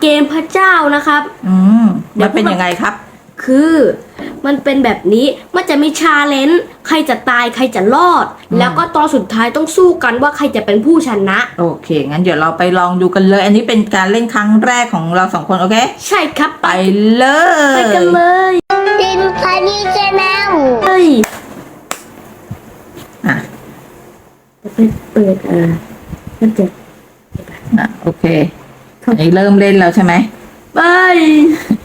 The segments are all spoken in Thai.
เกมพระเจ้านะครับ อืมมันเป็นยังไงครับ คือมันเป็นแบบนี้มันจะมีชาเลนจ์ใครจะตายใครจะรอดอืมแล้วก็ตอนสุดท้ายต้องสู้กันว่าใครจะเป็นผู้ชนะ โอเค งั้นเดี๋ยวเราไปลองดูกันเลย อันนี้เป็นการเล่นครั้งแรกของเราสองคนโอเค ใช่ครับไปเลยไปกันเลยจินคานีชาแนลเฮ้ยอะจะไปเปิดเอ่อมันจะอะโอเค อันนี้เริ่มเล่นแล้วใช่ไหมไป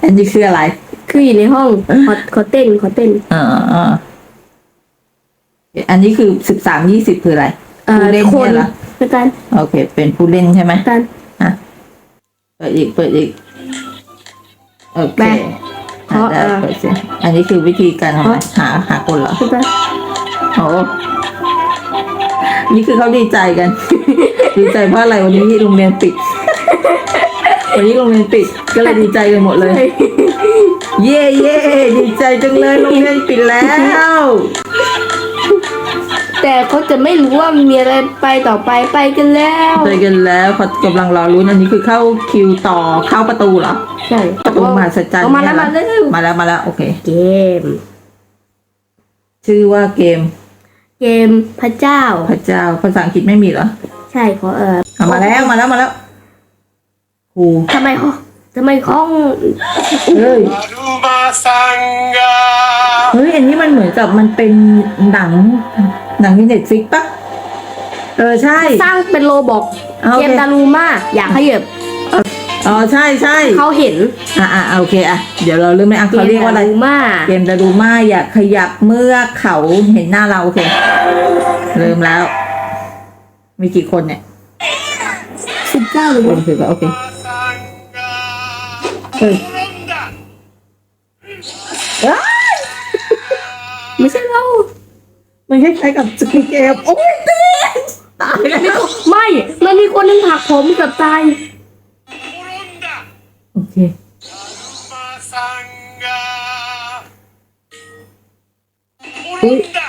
อันนี้คืออะไร คืออยู่ในห้องขอขอเต้นขอเต้นเออเอออันนี้คือสิบสามยี่สิบคืออะไรเอ่อผู้เล่นคเนี่นยเหรอเป็นการโอเค เป็นผู้เล่นใช่ไหมการอะเปิดอีกเปิดอีกโอเคแม่เพราะอะได้เอ่อเปิดสิอันนี้คือวิธีการทำอะไรหาหาคนเหรอเป็นการโอ้นี่คือเขาดีใจกัน ดีใจเพราะอะไรวันนี้โรงเรียนปิด วันนี้โรงเรียนปิดก็เลยดีใจกันหมดเลย เย่เย่ดีใจจังเลยโรงเรียนปิดแล้ว แต่เขาจะไม่รู้ว่ามีอะไรไปต่อไปไปกันแล้วไปกันแล้วเขากำลังรอรุ้นอันนี้คือเข้าคิวต่อเข้าประตูเหรอใช่ประตูมหัศจรรย์เอามาแล้วเนี่ยมาเหรอแล้วมาแล้วมาแล้วโอเค เกม ชื่อว่าเกม เกมพระเจ้า พระเจ้าภาษาอังกฤษไม่มีเหรอ ใช่ขอเอออะมาแล้วมาแล้วมาแล้ว ครูทำไมเขาทำไมห้องเฮ้ย Rumah Sangga เฮ้ย อันนี้มันเหมือนกับมันเป็นหนัง หนังที่เน็ตฟิกปะเออ ใช่ สร้างเป็นโลบอกเอาโอเกเคมดารูมาอยากขยับอ๋อ ใช่ใช่เขาเห็นอะอะโอเค อะ เดี๋ยวเราเริ่มไม่อะเขาเรียกว่าอะไรมมาเกมดารูมาอย่าขยับเมื่อเขาเห็นหน้าเราโอเค เริ่มแล้ว มีกี่คนเนี่ยสิบเก้าเลยโอเคโอเค Sangga ไม่ใช่เรา มันคล้ายๆกับสกิเกมโอ้ยเต้นตายแล้วไม่ มันมีคนหนึงผลักผมเกับตาย Ronda โอเค Rumah Sangga อุ๊ย Ronda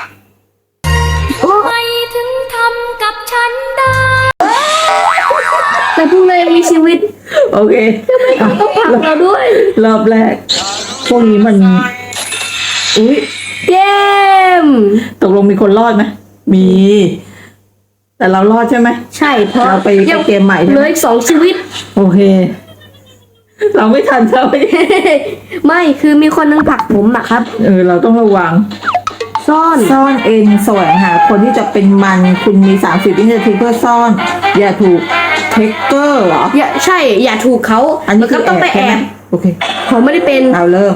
ทำไมถึงทำกับฉันได้ แต่พวกเรายังมีชีวิตโอเค ต้องผ ลักเราด้วย รอบแรก พวกนี้มัน อุ้ยเกม ตกลงมีคนรอดไหมมี แต่เรารอดใช่ไหม ใช่เพราะเราไปไปเกมใหม่ใช่ไหมเหลืออีกสองชีวิต โอเค เราไม่ทันเราไม่ไม่คือมีคนหนึงผลักผมอะครับ เออ เราต้องระวัง ซ่อนซ่อนเองแสวงหาคนที่จะเป็นมันคุณมี 30วินาทีเพื่อซ่อน อย่าถูกเทคเกอร์เหรอ อย่าใช่ อย่าถูกเขาอันนี้แล้วคืก็อต้องไปแอบแอใช่ไหมบโอเค ผมไม่ได้เป็นเราเริ่ม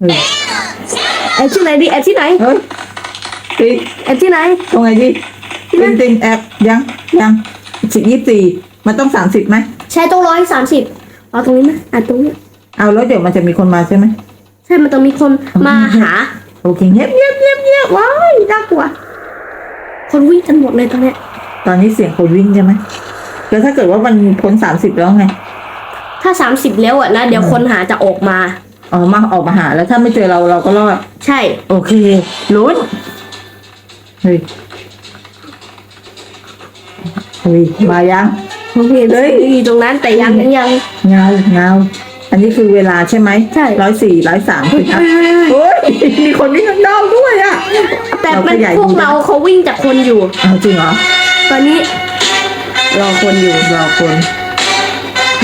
เฮ้ยแอบที่ไหนดีแอบที่ไหนเฮ้ยติ๊กแอบที่ไหน ตรงไหนดีติงติงแอปยังยังสิบยี่สี่มันต้องสามสิบไหมใช่ต้องร้อยสามสิบเอาตรงนี้ไหมอะตรงนี้เอาแล้วเดี๋ยวมันจะมีคนมาใช่ไหม ใช่มันต้องมีคนมาหา โอเคเงียบเงียบเงียบเงียบว้ายน่ากลัว คนวิ่งกันหมดเลยตรงเนี้ยตอนนี้เสียงคนวิ่งใช่ไหมแล้วถ้าเกิดว่ามันพ้นสามสิบแล้วไง ถ้าสามสิบแล้วอะนะเดี๋ยวคนหาจะออกมาอ๋อมาออกมาหาแล้วถ้าไม่เจอเราเราก็รอดใช่ โอเคลุ้นเฮ้ยเฮ้ยมายังผมเห็นเฮ้ยอยู่ตรงนั้นแต่ยังยังยังเงาเงา อันนี้คือเวลาใช่ไหมใช่ ร้อยสี่ร้อยสามสิครับโอ้ยมีคนวิ่งข้างนอกด้วยอะแต่เราเป็ขนยายพวกดูได้เราเขาวิ่งจากคนอยู่ เอาจริงเหรอ ตอนนี้ รอคนอยู่ รอคน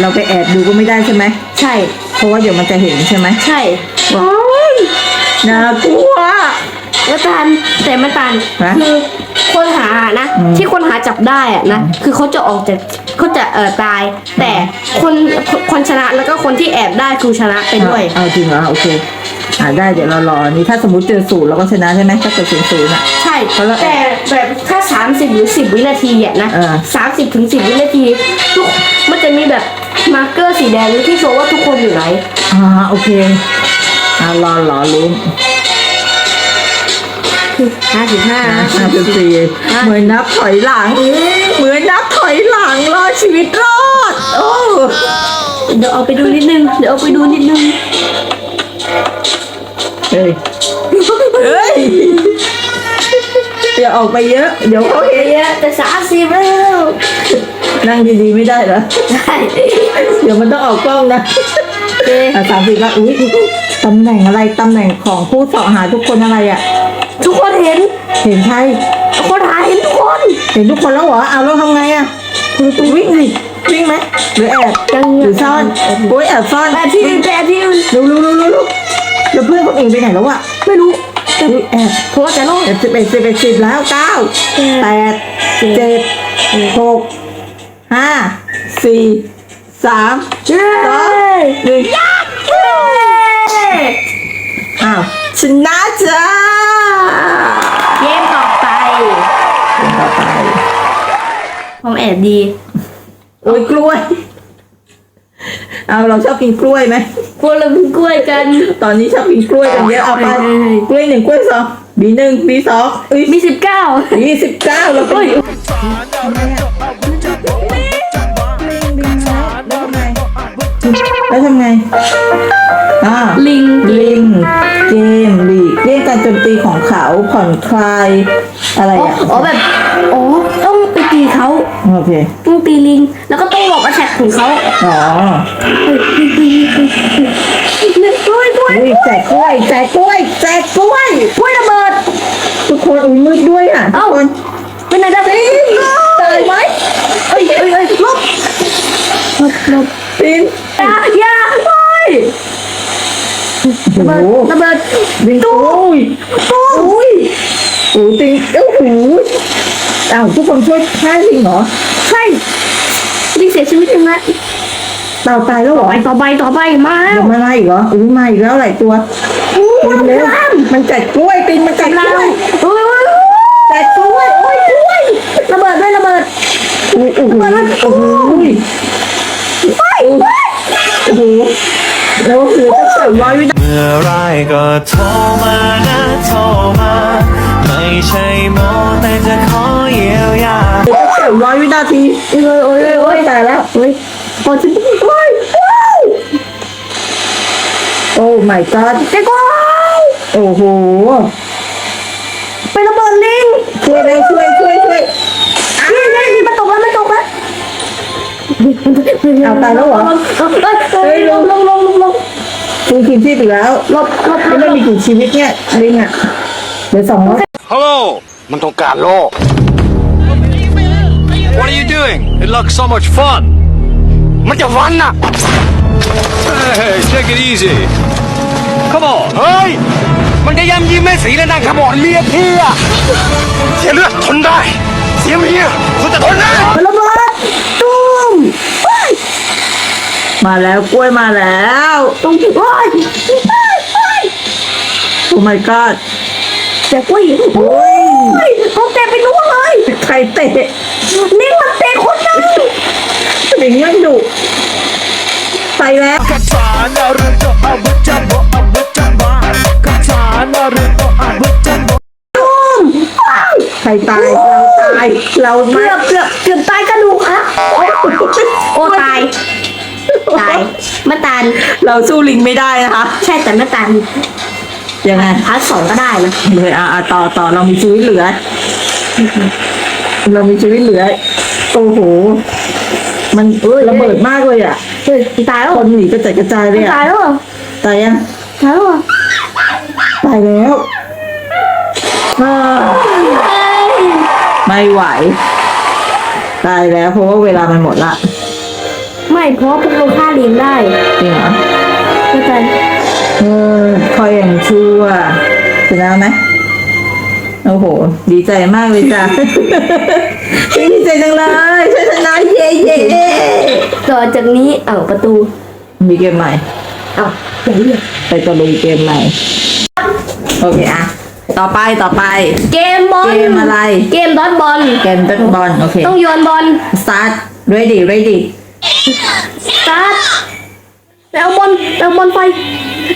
เราไปแอบดูก็ไม่ได้ใช่ไหม ใช่ เพราะว่าเดี๋ยวมันจะเห็นใช่ไหมใช่ว้ายน่ากลัว แล้วตันแต่ไม่ตันฮะ คือ คนหานะอืมที่คนหาจับได้อะนะคือเขาจะออกจากเขาจะเอ่อตาย แต่คนคนคนชนะแล้วก็คนที่แอบได้คือชนะไปด้วยเอาจริงเหรอโอเคอ่าได้เดี๋ยวเรารออันนี้ถ้าสมมติเจอศูนย์เราก็ชนะใช่ไหมถ้าเกิดศูนย์ศูนย์อะ ใช่เพราะเรา แต่แบบถ้า 30 หรือ 10 วินาทีอะนะเออ30ถึง10วินาทีทุกมันจะมีแบบมาร์กเกอร์สีแดงที่โชว์ว่าทุกคนอยู่ไหน อ่าโอเคอ่ารอรอลุ้น ห้าสิบห้าห้าสิบสี่เหมือนนับถอยหลัง เหมือนนับถอยหลังรอดชีวิตรอด โอ้เดี๋ยวเอาไปดูนิดนึง เดี๋ยวเอาไปดูนิดนึง เฮ้ย เฮ้ยอย่าออกไปเยอะ เดี๋ยวเขาเห็นเยอะแต่สามสิบแล้วนั่งดีๆไม่ได้เหรอใช่เดี๋ยวมันต้องออกกล้องนะโอเคอะสามสิบละอุ้ยตำแหน่งอะไรตำแหน่งของผู้เสาะหาทุกคนอะไรอะ ทุกคนเห็น เห็นใครทุกคนหาเห็นทุกคน เห็นทุกคนแล้วเหรอเอาแล้วทำไงอะวิ่งดิวิ่งไหมหรือแอบยังหรือซ่อนโอ้ยแอบซ่อนแบบที่อื่นแบบที่อื่นเร็วเร็วเร็วเร็วเร็วแล้วเพื่อนคนอื่นไปไหนแล้วอะไม่รู้อุ๊ยแอบเพราะว่าจะโลกแอบสิบเอ็ดสิบเอ็ดสิบแล้วเก้าแปดเจ็ดหกห้าสี่สามเย้สองหนึ่งอ้าวชนะจ้า เกมต่อไปต่อไปผมแอบดีโอ้ยกล้วย เอาเราชอบกินกล้วยไหมพวกเราเป็นกล้วยกัน ตอนนี้ชอบกินกล้วยกันเยอะเอาไปเฮ้ยกล้วยหนึ่งกล้วยสองบีหนึ่งบีสองอุ้ยมีสิบเก้าบีสิบเก้าเราไปเฮ้ยแล้วทำไงอ่าลิงลิงเกมลี กเรียกการโจมตีของเขาผ่อนคลายอะไรอ๋ออะอ๋อแบบ อ๋อ ต้องไปตีเขา โอเคต้องตีลิง แล้วก็ต้องบอกว่าแท็กของเขาอ๋อเนี่ยกล้วยกล้วยอุ้ยแจกกล้วยแจกกล้วยแจกกล้วยกล้วยระเบิด ทุกคนอุ้ยมืดด้วยอะทุเอ้า กคนเป็นอะไรได้ตายไหมเอ้ยเอ้ยเอ้ยลบลบลบปินอย่าอย่าเฮ้ยโอ้ ระเบิดโหระเบิดลิงอุ้ยอุ้ยโอ้ติงโอ้โหอ้าวทุกคนช่วยฆ่าลิงเหรอใช่ลิงเสียชีวิตยังไงเต่าตายแล้วเหรอไปต่อไปต่อไปมาแล้เดี๋วยวมาอีกเหรออุ้ยมาอีกแล้วหลายตัวอู้ปินมันเร็วข้ามมันแจกกล้วยปินมันแจกกเราล้วยเฮ้ยแจกกล้วยโอ้ยกล้วยระเบิดด้วยระเบิดโอ้โหโอ้โหโอ้โหโอ้โหแล้วเหลือตั้งสามร้อยวินาทีเมื่ อไรก็โทรมานะโทรมา ไม่ใช่โมแต่จะขอเยียวยาตั้งสามร้อยวินาทีโอ้ยโอ้ยโอ้ยตายแล้วโอ้ยพอจะโอ้ยโอ้ my god แกก็โอ้โหไประเบิดลิงช่วยเร็วช่วยช่วยช่วยนี่นี่นี่มันตกแล้วมันตกแล้วเอาตายแล้วเหรอเฮ้ยเฮ้ยลงลงลงลง ลงคุณคิมชีพอีกแล้วหลบหลบหลไม่บได้มีกี่ชีวิตเนี่ยลิงอะเหลือสองร้อย Hello มันต้องการโลก What are you doing It looks so much fun มันจะฟันน่ะ Hey take it easy Come on เฮ้ย มันจะยำยิ้มแม่สีแล้วนั่งขมอนเลียพี่อะเสียเลือดทนได้ เสียเมียคุณจะทนได้ระเบิดตุ้ม มาแล้วกล้วยมาแล้วตรงโอ้ยโอ้ my god แต่กล้วยโอ้ยผมเตะไปนู้นเลยใครเตะนี่มันเตะคนนึงลิงยังดุไปแล้วใครตายเราตายเราไม่เกือบเกือบเกือบตายกระดูกค่ะโอ้ตาย ตายไม่ตันเราสู้ลิงไม่ได้นะคะ ใช่แต่ไม่ตันยังไงพาร์ทสองก็ได้นะเลยอะอะต่อต่อเรามีชีวิตเหลือ เรามีชีวิตเหลือโอ้โหมันระเบิดมากเลยอะเฮ้ยตายแล้วคนหนีกระจายกระจายเลยอะตายแล้วเหรอตายยังตายแล้วเหรอตายแล้วอ่าไม่ไหว ตายแล้วเพราะว่าเวลามันหมดละไม่ เพราะพวกเราฆ่าลิงได้จริงเหรอเข้าใจเออคอยอย่างชั่วชนะไหมโอ้โห ดีใจมากเลยจ้ะ ดีใจจังเลยฉันชนะเย่เย่ต่อจากนี้เอ้าประตูมีเกมใหม่ เอ้าอย่าเรียกไปตะลุยเกมใหม่ โอเคอะต่อไปต่อไป เกมบอลเกมอะไร เกมดอทบอลเกมเตะบอลโอเค ต้องโยนบอล start ready ready สตาร์ทไปเอาบอลไปเอาบอลไฟ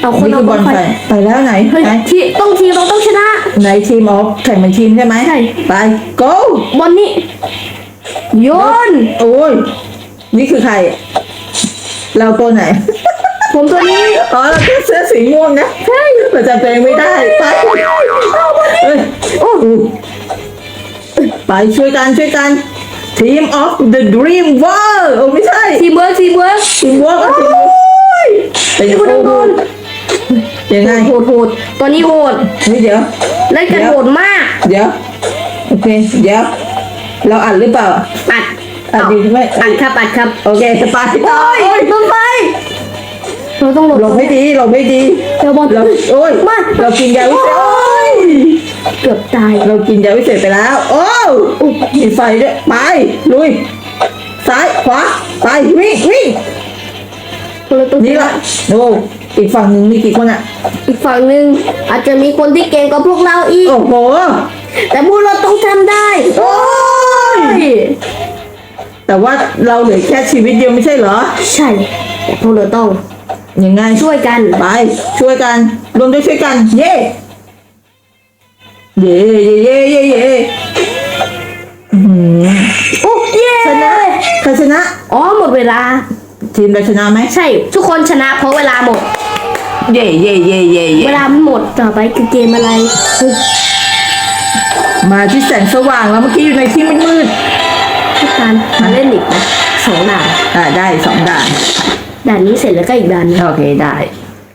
เอาคนนี่เอาคือบออลลไฟไปไปแล้วไหนเฮ้ยไหนทีต้องทีมเราต้องชนะ ไหนทีมออฟแข่งเป็นทีมใช่ไหมใช่ ไป go บอลนี่โยน โอ้ยนี่คือใคร เราตัวไหน ผมตัวนี้ อ๋อเราแค่เสื้อสีม่วงนะใช่เราจำตัวเองไม่ได้ไปเอ้ยโอ้โหไปช่วยกันช่วยกัน เท Team of the Dream World โอ้ไม่ใช่ทีมเวิร์กทีมเวิร์กทีมเวิร์กทีมเวิร์กเป็นยังไงยังไงโหดโหดตอนนี้โหดเฮ้ยเดี๋ยวเล่นกันเดี๋ยวโหดมาก เดี๋ยวโอเคเดี๋ยวเราอัดหรือเปล่าอัดอัดดีใช่ไหมอัดครับอัดครับโอเคสปาร์ตโอ้ยโดนไฟเราต้องหลบหลบไม่ดีหลบไม่ดีเดี๋ยวบอลเราโอ้ยมาเรากินยาวิเศษโอ้ย เกือบตาย เรากินยาวิเศษไปแล้ว โอ้อุ๊ยมีไฟด้วยไป ลุย ซ้าย ขวา ไป วิ่งวิ่งคนละตัวนี่ละโอ้อีกฝั่งหนึ่งมีกี่คนอะอีกฝั่งหนึ่งอาจจะมีคนที่เก่งกว่าพวกเราอีก โอ้โห แต่พวกเราต้องทำได้ โอ้ย แต่ว่าเราเหลือแค่ชีวิตเดียวไม่ใช่เหรอ ใช่แต่พวกเราต้องยังไงช่วยกัน ไป ช่วยกัน รวมด้วยช่วยกัน เย่ เย่เย่เย่เย่เย่อื้อหือโอ้เย้ชนะใครชนะ อ๋อหมดเวลา ทีมเราชนะไหมใช่ ทุกคนชนะเพราะเวลาหมด เย่เย่เย่เย่เย่เวลาไม่หมดต่อไปคือเกมอะไรมาที่แสงสว่างแล้วเมื่อกี้อยู่ในที่มืดทุกการมาเล่นอีกนะสองด่านๆอ่าได้สองด่านด่านนี้เสร็จแล้วก็อีกด่านหนึงโอเคได้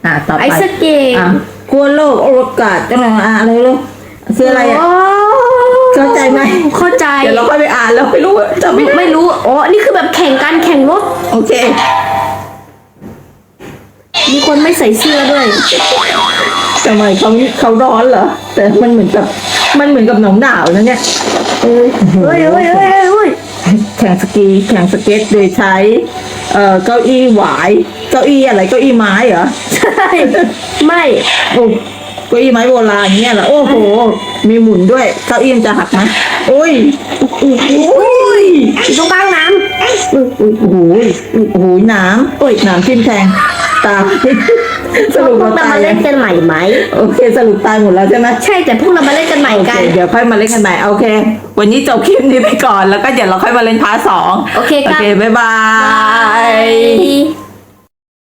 อ่าต่อไปไอ้สเกตอะกลัวโลกอวกาศจังเลยอะอะไรลูก คืออะไรอะ เข้าใจไหม เข้าใจ เดี๋ยวเราค่อยไปอ่านแล้วไม่รู้ว่าจะไม่ไม่รู้ อ๋อ นี่คือแบบแข่งกันแข่งรถ โอเค มีคนไม่ใส่เสื้อด้วยทำไมเขาเขาร้อนเหรอ แต่มันเหมือนกับ มันเหมือนกับหนาวหนาวนะเนี่ยเอ้ยเฮ้ยเฮ้ยเฮ้ยเฮ้ยแข่งสกีแข่งสเก็ตโดยใช้ เอ่อ เก้าอี้หวาย เก้าอี้อะไร เก้าอี้ไม้เหรอ ใช่ ไม่โอ้ เก้าอี้ไม้โบราณเงี้ยเหรอโอ้โห มีหมุนด้วยเก้าอี้มันจะหักไหมโอ้ยโอ้ยอยู่ตรงกลางน้ำอุ๊ยอุ๊ยโอ้โหโอ้โหหนามโอ้ยหนามทิ่มแทงตายสรุปพวเรากเราตายมาเล่นกันใหม่ไหม โอเคสรุปตายหมดแล้วใช่ไหม ใช่แต่พวกเรามาเล่นกันใหม่โอกัเคนเดี๋ยวค่อยมาเล่นกันใหม่โอเค วันนี้จบคลิปนี้ไปก่อนแล้วก็เดี๋ยวเราค่อยมาเล่นพาร์ทสองโอเคโอครับเค บ๊ายบายบาย